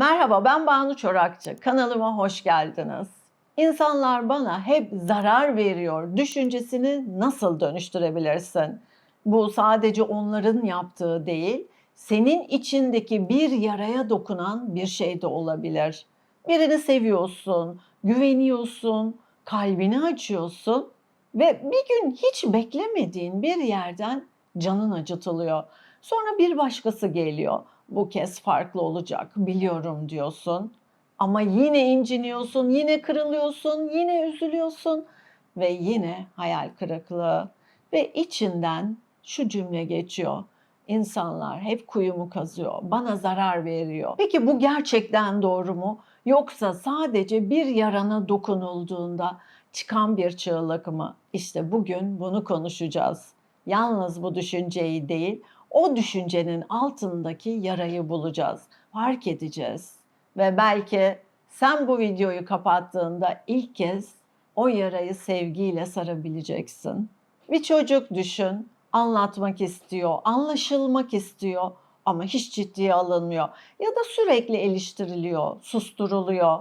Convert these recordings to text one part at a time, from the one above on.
Merhaba ben Banu Çorakçı. Kanalıma hoş geldiniz. İnsanlar bana hep zarar veriyor düşüncesini nasıl dönüştürebilirsin? Bu sadece onların yaptığı değil, senin içindeki bir yaraya dokunan bir şey de olabilir. Birini seviyorsun, güveniyorsun, kalbini açıyorsun ve bir gün hiç beklemediğin bir yerden canın acıtılıyor. Sonra bir başkası geliyor. Bu kez farklı olacak biliyorum diyorsun. Ama yine inciniyorsun, yine kırılıyorsun, yine üzülüyorsun ve yine hayal kırıklığı ve içinden şu cümle geçiyor. İnsanlar hep kuyumu kazıyor, bana zarar veriyor. Peki bu gerçekten doğru mu? Yoksa sadece bir yarana dokunulduğunda çıkan bir çığlık mı? İşte bugün bunu konuşacağız. Yalnız bu düşünceyi değil, o düşüncenin altındaki yarayı bulacağız, fark edeceğiz. Ve belki sen bu videoyu kapattığında ilk kez o yarayı sevgiyle sarabileceksin. Bir çocuk düşün, anlatmak istiyor, anlaşılmak istiyor ama hiç ciddiye alınmıyor ya da sürekli eleştiriliyor, susturuluyor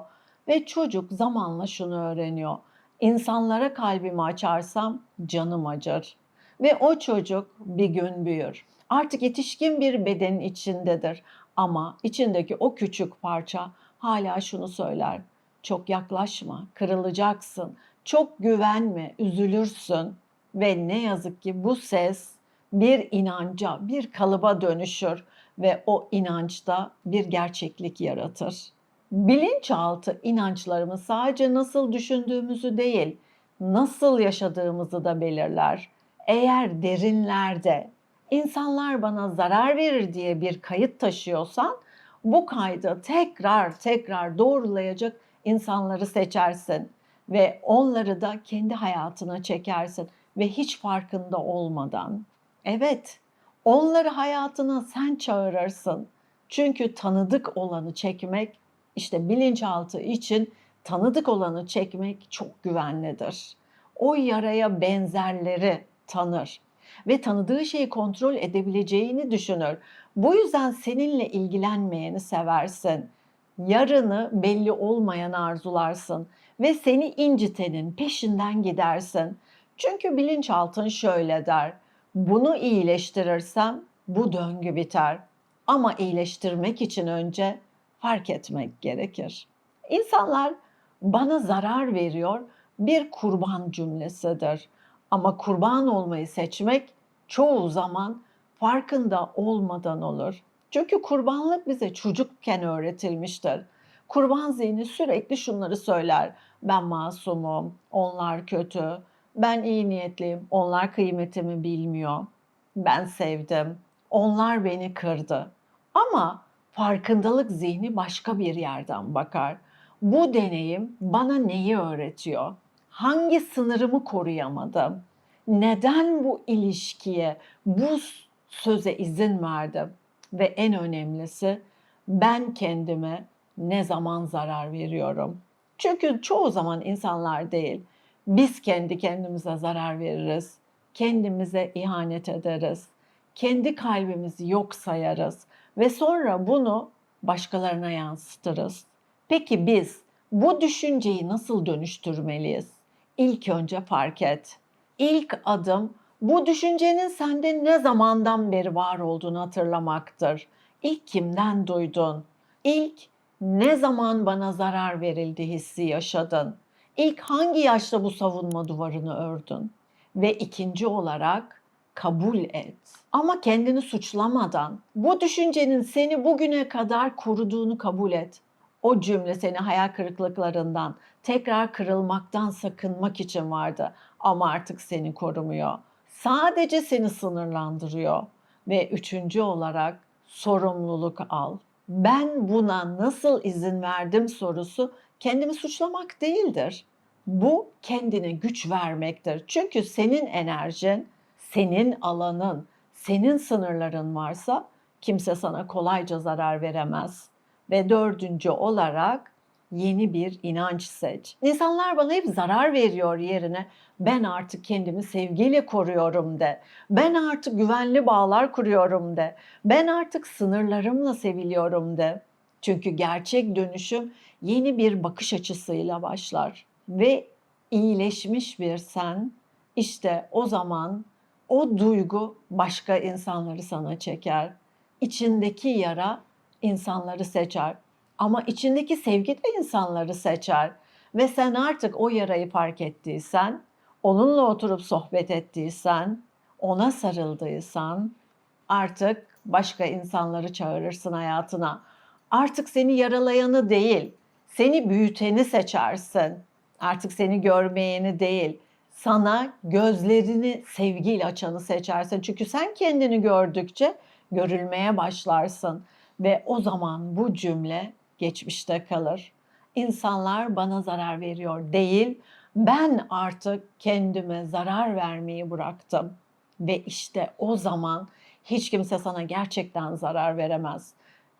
ve çocuk zamanla şunu öğreniyor. İnsanlara kalbimi açarsam canım acır ve o çocuk bir gün büyür. Artık yetişkin bir bedenin içindedir ama içindeki o küçük parça hala şunu söyler. Çok yaklaşma, kırılacaksın. Çok güvenme, üzülürsün. Ve ne yazık ki bu ses bir inanca, bir kalıba dönüşür ve o inançta bir gerçeklik yaratır. Bilinçaltı inançlarımız sadece nasıl düşündüğümüzü değil, nasıl yaşadığımızı da belirler. Eğer derinlerde insanlar bana zarar verir diye bir kayıt taşıyorsan bu kaydı tekrar tekrar doğrulayacak insanları seçersin ve onları da kendi hayatına çekersin ve hiç farkında olmadan. Evet, onları hayatına sen çağırırsın. Çünkü tanıdık olanı çekmek işte bilinçaltı için tanıdık olanı çekmek çok güvenlidir. O yaraya benzerleri tanır ve tanıdığı şeyi kontrol edebileceğini düşünür. Bu yüzden seninle ilgilenmeyeni seversin. Yarını belli olmayan arzularsın ve seni incitenin peşinden gidersin. Çünkü bilinçaltın şöyle der. Bunu iyileştirirsem bu döngü biter. Ama iyileştirmek için önce fark etmek gerekir. İnsanlar bana zarar veriyor bir kurban cümlesidir. Ama kurban olmayı seçmek çoğu zaman farkında olmadan olur. Çünkü kurbanlık bize çocukken öğretilmiştir. Kurban zihni sürekli şunları söyler. Ben masumum, onlar kötü, ben iyi niyetliyim, onlar kıymetimi bilmiyor. Ben sevdim, onlar beni kırdı. Ama farkındalık zihni başka bir yerden bakar. Bu deneyim bana neyi öğretiyor? Hangi sınırımı koruyamadım? Neden bu ilişkiye, bu söze izin verdim? Ve en önemlisi ben kendime ne zaman zarar veriyorum? Çünkü çoğu zaman insanlar değil, biz kendi kendimize zarar veririz, kendimize ihanet ederiz, kendi kalbimizi yok sayarız ve sonra bunu başkalarına yansıtırız. Peki biz bu düşünceyi nasıl dönüştürmeliyiz? İlk önce fark et. İlk adım bu düşüncenin sende ne zamandan beri var olduğunu hatırlamaktır. İlk kimden duydun? İlk ne zaman bana zarar verildi hissi yaşadın? İlk hangi yaşta bu savunma duvarını ördün? Ve ikinci olarak kabul et. Ama kendini suçlamadan bu düşüncenin seni bugüne kadar koruduğunu kabul et. O cümle seni hayal kırıklıklarından, tekrar kırılmaktan sakınmak için vardı ama artık seni korumuyor. Sadece seni sınırlandırıyor. Ve üçüncü olarak sorumluluk al. Ben buna nasıl izin verdim sorusu kendimi suçlamak değildir. Bu kendine güç vermektir. Çünkü senin enerjin, senin alanın, senin sınırların varsa kimse sana kolayca zarar veremez. Ve dördüncü olarak yeni bir inanç seç. İnsanlar bana hep zarar veriyor yerine ben artık kendimi sevgiyle koruyorum de. Ben artık güvenli bağlar kuruyorum de. Ben artık sınırlarımla seviliyorum de. Çünkü gerçek dönüşüm yeni bir bakış açısıyla başlar ve iyileşmiş bir sen işte o zaman o duygu başka insanları sana çeker. İçindeki yara insanları seçer. Ama içindeki sevgi de insanları seçer. Ve sen artık o yarayı fark ettiysen, onunla oturup sohbet ettiysen, ona sarıldıysan artık başka insanları çağırırsın hayatına. Artık seni yaralayanı değil, seni büyüteni seçersin. Artık seni görmeyeni değil, sana gözlerini sevgiyle açanı seçersin. Çünkü sen kendini gördükçe görülmeye başlarsın ve o zaman bu cümle geçmişte kalır. İnsanlar bana zarar veriyor değil, ben artık kendime zarar vermeyi bıraktım. Ve işte o zaman hiç kimse sana gerçekten zarar veremez.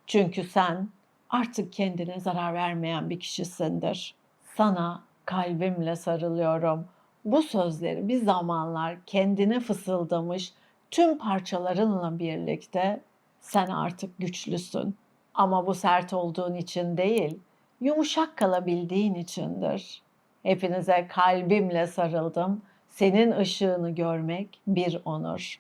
Çünkü sen artık kendine zarar vermeyen bir kişisindir. Sana kalbimle sarılıyorum. Bu sözleri bir zamanlar kendine fısıldamış tüm parçalarınla birlikte sen artık güçlüsün. Ama bu sert olduğun için değil, yumuşak kalabildiğin içindir. Hepinize kalbimle sarıldım. Senin ışığını görmek bir onur.